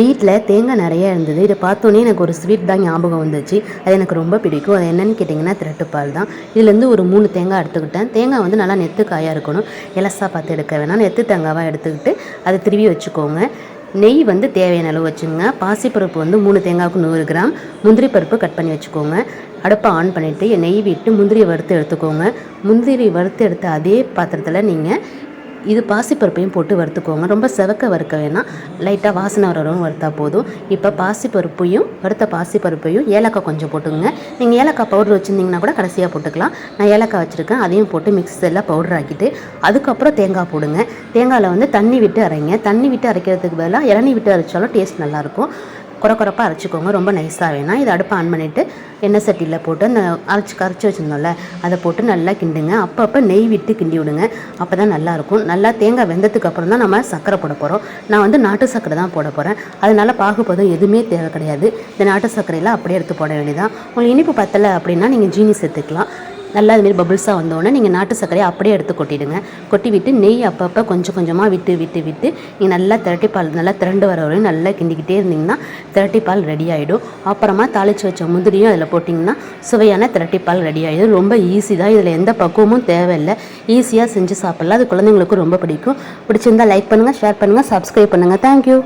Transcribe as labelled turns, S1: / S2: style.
S1: வீட்டில் தேங்காய் நிறைய இருந்தது. இதை பார்த்தோன்னே எனக்கு ஒரு ஸ்வீட் தான் ஞாபகம் வந்துச்சு. அது எனக்கு ரொம்ப பிடிக்கும். அது என்னன்னு கேட்டிங்கன்னா திரட்டுப்பால் தான். இதுலேருந்து ஒரு மூணு தேங்காய் எடுத்துக்கிட்டேன். தேங்காய் வந்து நல்லா நெத்து காயாக இருக்கணும். எலசா பார்த்து எடுக்க வேணாம். நெத்து தேங்காவாக எடுத்துக்கிட்டு அதை திருவி வச்சுக்கோங்க. நெய் வந்து தேவையான அளவு வச்சுங்க பாசிப்பருப்பு வந்து மூணு தேங்காய்க்கு நூறு கிராம். முந்திரி பருப்பு கட் பண்ணி வச்சுக்கோங்க. அடுப்பை ஆன் பண்ணிவிட்டு நெய் விட்டு முந்திரியை வறுத்து எடுத்துக்கோங்க. முந்திரி வறுத்து எடுத்த அதே பாத்திரத்தில் நீங்கள் இது பாசிப்பருப்பையும் போட்டு வறுத்துக்கோங்க. ரொம்ப செவக்க வறுக்க வேணாம். லைட்டாக வாசனை வரவும் வறுத்தா போதும். இப்போ பாசிப்பருப்பையும் வறுத்த பாசிப்பருப்பையும் ஏலக்காய் கொஞ்சம் போட்டுக்கோங்க. நீங்கள் ஏலக்காய் பவுடர் வச்சுருந்தீங்கன்னா கூட கடைசியாக போட்டுக்கலாம். நான் ஏலக்காய் வச்சுருக்கேன். அதையும் போட்டு மிக்ஸில் பவுடர் ஆக்கிட்டு அதுக்கப்புறம் தேங்காய் போடுங்க. தேங்காயில் வந்து தண்ணி விட்டு அரைங்க. தண்ணி விட்டு அரைக்கிறதுக்கு பதிலாக இளநீ விட்டு அரைச்சாலும் டேஸ்ட் நல்லாயிருக்கும் குறக்குறப்பாக அரைச்சிக்கோங்க. ரொம்ப நைஸாக வேணாம். இதை அடுப்பை ஆன் பண்ணிவிட்டு எண்ணெய் சட்டியில் போட்டு அந்த அரைச்சி கரைச்சி வச்சுருந்தோம்ல அதை போட்டு நல்லா கிண்டுங்க. அப்பப்போ நெய் விட்டு கிண்டி விடுங்க. அப்போ தான் நல்லாயிருக்கும் நல்லா தேங்காய் வெந்ததுக்கு அப்புறம் தான் நம்ம சர்க்கரை போட போகிறோம் நான் வந்து நாட்டு சர்க்கரை தான் போட போகிறேன் அதனால் பாகுபதம் எதுவுமே தேவை கிடையாது. இந்த நாட்டு சர்க்கரையில் அப்படியே எடுத்து போட வேண்டியதான் உங்களுக்கு இனிப்பு பத்தலை அப்படின்னா நீங்கள் ஜீனி சேர்த்துக்கலாம். நல்லா அதுமாரி பபுள்ஸாக வந்தோடனே நீங்கள் நாட்டு சர்க்கரையை அப்படியே எடுத்து கொட்டிடுங்க. கொட்டி விட்டு நெய் அப்பப்போ கொஞ்சம் கொஞ்சமாக விட்டு விட்டு விட்டு நீங்கள் நல்லா திரட்டி பால் நல்லா திரண்டு வர வரையும் நல்லா கிண்டிக்கிட்டே இருந்தீங்கன்னா திரட்டி பால் ரெடி ஆகிடும் அப்புறமா தாளித்து வச்ச முந்திரியும் அதில் போட்டிங்கன்னா சுவையான திரட்டி பால் ரெடி ஆகிடும் ரொம்ப ஈஸி தான். இதில் எந்த பக்குவமும் தேவையில்லை. ஈஸியாக செஞ்சு சாப்பிட்லாம். அது குழந்தைங்களுக்கும் ரொம்ப பிடிக்கும். பிடிச்சிருந்தா லைக் பண்ணுங்கள் ஷேர் பண்ணுங்கள் சப்ஸ்கிரைப் பண்ணுங்கள் தேங்க்யூ